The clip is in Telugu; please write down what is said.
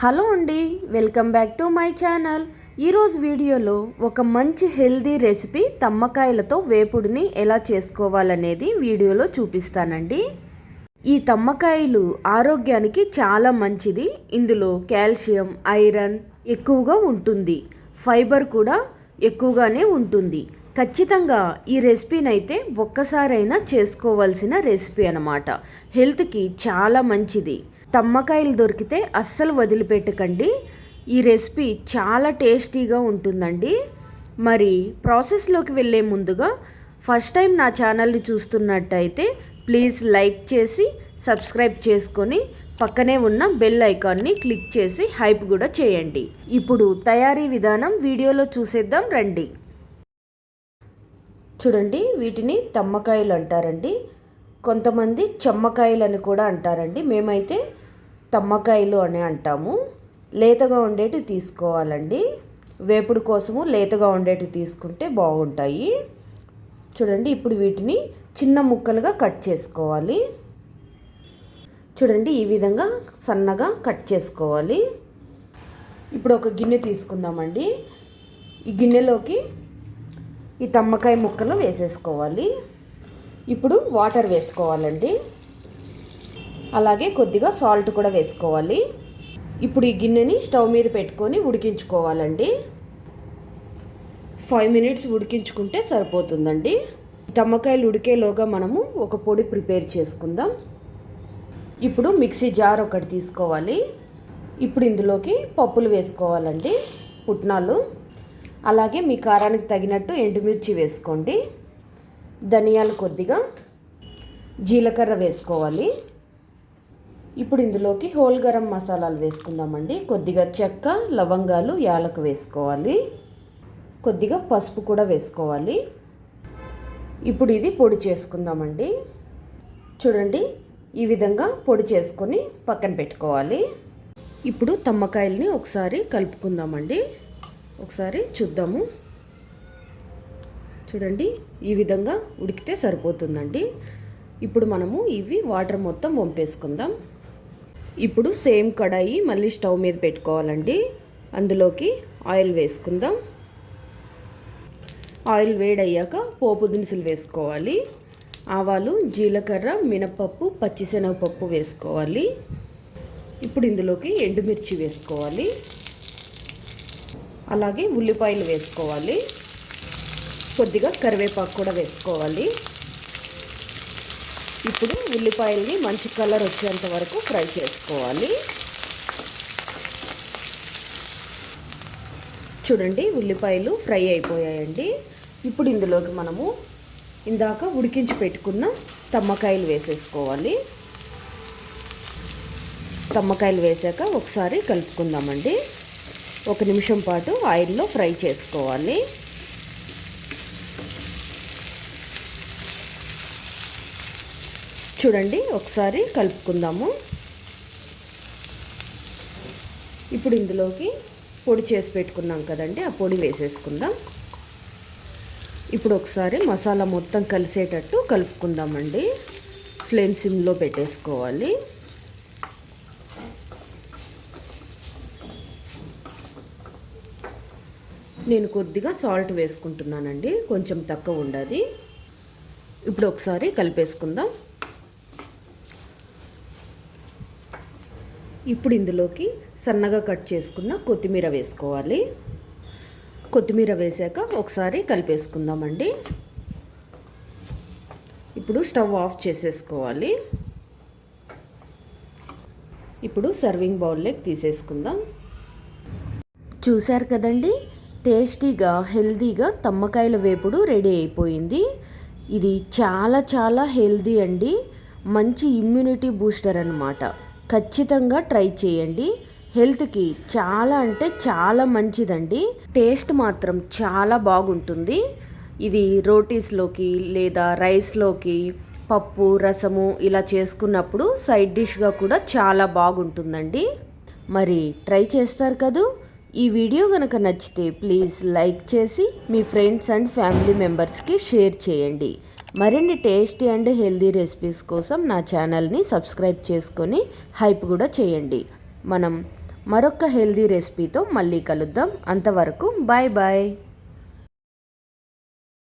హలో అండి welcome back to my channel. ఈరోజు వీడియోలో ఒక మంచి హెల్దీ రెసిపీ తమ్మకాయలతో వేపుడిని ఎలా చేసుకోవాలనేది వీడియోలో చూపిస్తానండి. ఈ తమ్మకాయలు ఆరోగ్యానికి చాలా మంచిది. ఇందులో కాల్షియం ఐరన్ ఎక్కువగా ఉంటుంది. ఫైబర్ కూడా ఎక్కువగానే ఉంటుంది. ఖచ్చితంగా ఈ రెసిపీని అయితే ఒక్కసారైనా చేసుకోవాల్సిన రెసిపీ అనమాట హెల్త్కి చాలా మంచిది. తమ్మకాయలు దొరికితే అస్సలు వదిలిపెట్టకండి. ఈ రెసిపీ చాలా టేస్టీగా ఉంటుందండి. మరి ప్రాసెస్లోకి వెళ్ళే ముందుగా ఫస్ట్ టైం నా ఛానల్ని చూస్తున్నట్టయితే ప్లీజ్ లైక్ చేసి సబ్స్క్రైబ్ చేసుకొని పక్కనే ఉన్న బెల్ ఐకాన్ని క్లిక్ చేసి హైప్ కూడా చేయండి. ఇప్పుడు తయారీ విధానం వీడియోలో చూసేద్దాం రండి. చూడండి వీటిని తమ్మకాయలు అంటారండి. కొంతమంది చెమ్మకాయలు అని కూడా అంటారండి. మేమైతే తమ్మకాయలు అని అంటాము. లేతగా ఉండేటివి తీసుకోవాలండి. వేపుడు కోసము లేతగా ఉండేటివి తీసుకుంటే బాగుంటాయి. చూడండి ఇప్పుడు వీటిని చిన్న ముక్కలుగా కట్ చేసుకోవాలి. చూడండి ఈ విధంగా సన్నగా కట్ చేసుకోవాలి. ఇప్పుడు ఒక గిన్నె తీసుకుందామండి. ఈ గిన్నెలోకి ఈ తమ్మకాయ ముక్కలు వేసేసుకోవాలి. ఇప్పుడు వాటర్ వేసుకోవాలండి. అలాగే కొద్దిగా సాల్ట్ కూడా వేసుకోవాలి. ఇప్పుడు ఈ గిన్నెని స్టవ్ మీద పెట్టుకొని ఉడికించుకోవాలండి. ఫైవ్ మినిట్స్ ఉడికించుకుంటే సరిపోతుందండి. టమ్మకాయలు ఉడికేలోగా మనము ఒక పొడి ప్రిపేర్ చేసుకుందాం. ఇప్పుడు మిక్సీ జార్ ఒకటి తీసుకోవాలి. ఇప్పుడు ఇందులోకి పప్పులు వేసుకోవాలండి పుట్నాలు. అలాగే మీ కారానికి తగినట్టు ఎండుమిర్చి వేసుకోండి. ధనియాలు కొద్దిగా జీలకర్ర వేసుకోవాలి. ఇప్పుడు ఇందులోకి హోల్ గరం మసాలాలు వేసుకుందామండి. కొద్దిగా చెక్క లవంగాలు యాలకు వేసుకోవాలి. కొద్దిగా పసుపు కూడా వేసుకోవాలి. ఇప్పుడు ఇది పొడి చేసుకుందామండి. చూడండి ఈ విధంగా పొడి చేసుకొని పక్కన పెట్టుకోవాలి. ఇప్పుడు తమ్మకాయల్ని ఒకసారి కలుపుకుందామండి. ఒకసారి చూద్దాము. చూడండి ఈ విధంగా ఉడికితే సరిపోతుందండి. ఇప్పుడు మనము ఇవి వాటర్ మొత్తం వంపేసుకుందాం. ఇప్పుడు సేమ్ కడాయి మళ్ళీ స్టవ్ మీద పెట్టుకోవాలండి. అందులోకి ఆయిల్ వేసుకుందాం. ఆయిల్ వేడయ్యాక పోపు దినుసులు వేసుకోవాలి. ఆవాలు జీలకర్ర మినపప్పు పచ్చిశనగపప్పు వేసుకోవాలి. ఇప్పుడు ఇందులోకి ఎండుమిర్చి వేసుకోవాలి. అలాగే ఉల్లిపాయలు వేసుకోవాలి. కొద్దిగా కరివేపాకు కూడా వేసుకోవాలి. ఇప్పుడు ఉల్లిపాయల్ని మంచి కలర్ వచ్చేంత వరకు ఫ్రై చేసుకోవాలి. చూడండి ఉల్లిపాయలు ఫ్రై అయిపోయాయండి. ఇప్పుడు ఇందులోకి మనము ఇందాక ఉడికించి పెట్టుకున్న తమ్మకాయలు వేసేసుకోవాలి. తమ్మకాయలు వేసాక ఒకసారి కలుపుకుందామండి. ఒక నిమిషం పాటు ఆయిల్లో ఫ్రై చేసుకోవాలి. చూడండి ఒకసారి కలుపుకుందాము. ఇప్పుడు ఇందులోకి పొడి చేసి పెట్టుకున్నాం కదండి ఆ పొడి వేసేసుకుందాం. ఇప్పుడు ఒకసారి మసాలా మొత్తం కలిసేటట్టు కలుపుకుందామండి. ఫ్లేమ్ సిమ్లో పెట్టేసుకోవాలి. నేను కొద్దిగా సాల్ట్ వేసుకుంటున్నానండి కొంచెం తక్కువ ఉండదు. ఇప్పుడు ఒకసారి కలిపేసుకుందాం. ఇప్పుడు ఇందులోకి సన్నగా కట్ చేసుకున్న కొత్తిమీర వేసుకోవాలి. కొత్తిమీర వేసాక ఒకసారి కలిపేసుకుందామండి. ఇప్పుడు స్టవ్ ఆఫ్ చేసేసుకోవాలి. ఇప్పుడు సర్వింగ్ బౌల్లోకి తీసేసుకుందాం. చూశారు కదండి? టేస్టీగా హెల్తీగా తమ్మకాయల వేపుడు రెడీ అయిపోయింది. ఇది చాలా చాలా హెల్దీ అండి. మంచి ఇమ్యూనిటీ బూస్టర్ అనమాట ఖచ్చితంగా ట్రై చేయండి. హెల్త్కి చాలా అంటే చాలా మంచిదండి. టేస్ట్ మాత్రం చాలా బాగుంటుంది. ఇది రోటీస్లోకి లేదా రైస్లోకి పప్పు రసము ఇలా చేసుకున్నప్పుడు సైడ్ డిష్గా కూడా చాలా బాగుంటుందండి. మరి ట్రై చేస్తారు కదూ? ఈ వీడియో కనుక నచ్చితే ప్లీజ్ లైక్ చేసి మీ ఫ్రెండ్స్ అండ్ ఫ్యామిలీ మెంబర్స్కి షేర్ చేయండి. మరిన్ని టేస్టీ అండ్ హెల్దీ రెసిపీస్ కోసం నా ఛానల్ని సబ్స్క్రైబ్ చేసుకొని హైప్ కూడా చేయండి. మనం మరొక హెల్దీ రెసిపీతో మళ్ళీ కలుద్దాం. అంతవరకు బాయ్ బాయ్.